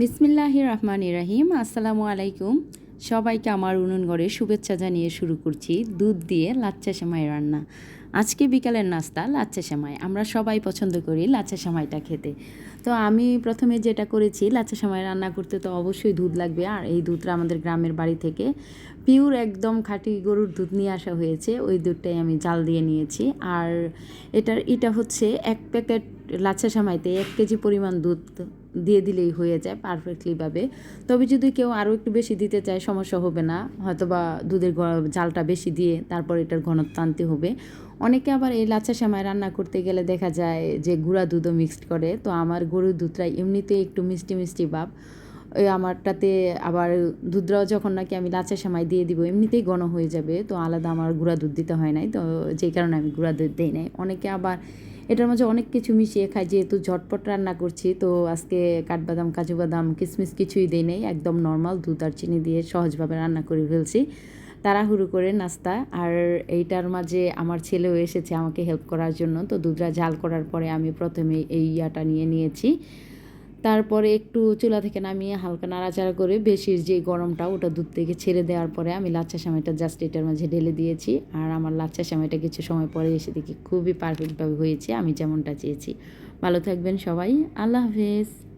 বিসমিল্লাহ রহমান রাহিম আসসালামু আলাইকুম সবাইকে আমার উনুন ঘরে শুভেচ্ছা জানিয়ে শুরু করছি দুধ দিয়ে লাচ্চা সেমাই রান্না। আজকে বিকালের নাস্তা, লাচ্চা সেমাই। আমরা সবাই পছন্দ করি লাচ্চা সেমাইটা খেতে। তো আমি প্রথমে যেটা করেছি, লাচ্চা সেমাই রান্না করতে তো অবশ্যই দুধ লাগবে। আর এই দুধটা আমাদের গ্রামের বাড়ি থেকে পিওর একদম খাঁটি গরুর দুধ নিয়ে আসা হয়েছে। ওই দুধটাই আমি জাল দিয়ে নিয়েছি। আর এটার, এটা হচ্ছে এক প্যাকেট লাচ্ছা সামাইতে এক কেজি পরিমাণ দুধ দিয়ে দিলেই হয়ে যায় পারফেক্টলিভাবে তবে যদি কেউ আরও একটু বেশি দিতে চায়, সমস্যা হবে না। হয়তো বা দুধের জালটা বেশি দিয়ে তারপর এটার ঘনত্ব আনতে হবে। অনেকে আবার এই লাচ্ছা সেমাই রান্না করতে গেলে দেখা যায় যে গুঁড়া দুধও মিক্সড করে। তো আমার গরুর দুধটা এমনিতে একটু মিষ্টি মিষ্টি ভাব। ওই আমারটাতে আবার দুধটাও যখন নাকি আমি লাচ্ছা সেমাই দিয়ে দিব, এমনিতেই ঘন হয়ে যাবে। তো আলাদা আমার গুঁড়া দুধ দিতে হয় নাই। তো যেই কারণে আমি গুঁড়া দুধ দিই নাই। অনেকে আবার এটার মধ্যে অনেক কিছু মিশিয়ে খাই, যেহেতু ঝটপট রান্না করছি, তো আজকে কাঠবাদাম কাজু বাদাম কিশমিশ কিছুই দিই নেই, একদম নর্মাল দুধ আর চিনি দিয়ে সহজভাবে রান্না করে ফেলছি। তাড়াহুড়ো করে নাস্তা, আর এইটার মাঝে আমার ছেলেও এসেছে আমাকে হেল্প করার জন্য, তো দুধটা ঝাল করার পরে আমি প্রথমে এই ইয়াটা নিয়ে নিয়েছি। তারপরে একটু চুলা থেকে নামিয়ে হালকা নাড়াচাড়া করে বেশির যে গরমটা, ওটা দুধ থেকে ছেড়ে দেওয়ার পরে আমি লাচ্চা সামাইটা জাস্ট এটার মাঝে ঢেলে দিয়েছি। আর আমার লাচ্চা সামাইটা কিছু সময় পরে এসে দেখি খুবই পারফেক্টভাবে হয়েছে, আমি যেমনটা চেয়েছি। ভালো থাকবেন সবাই, আল্লাহ হাফেজ।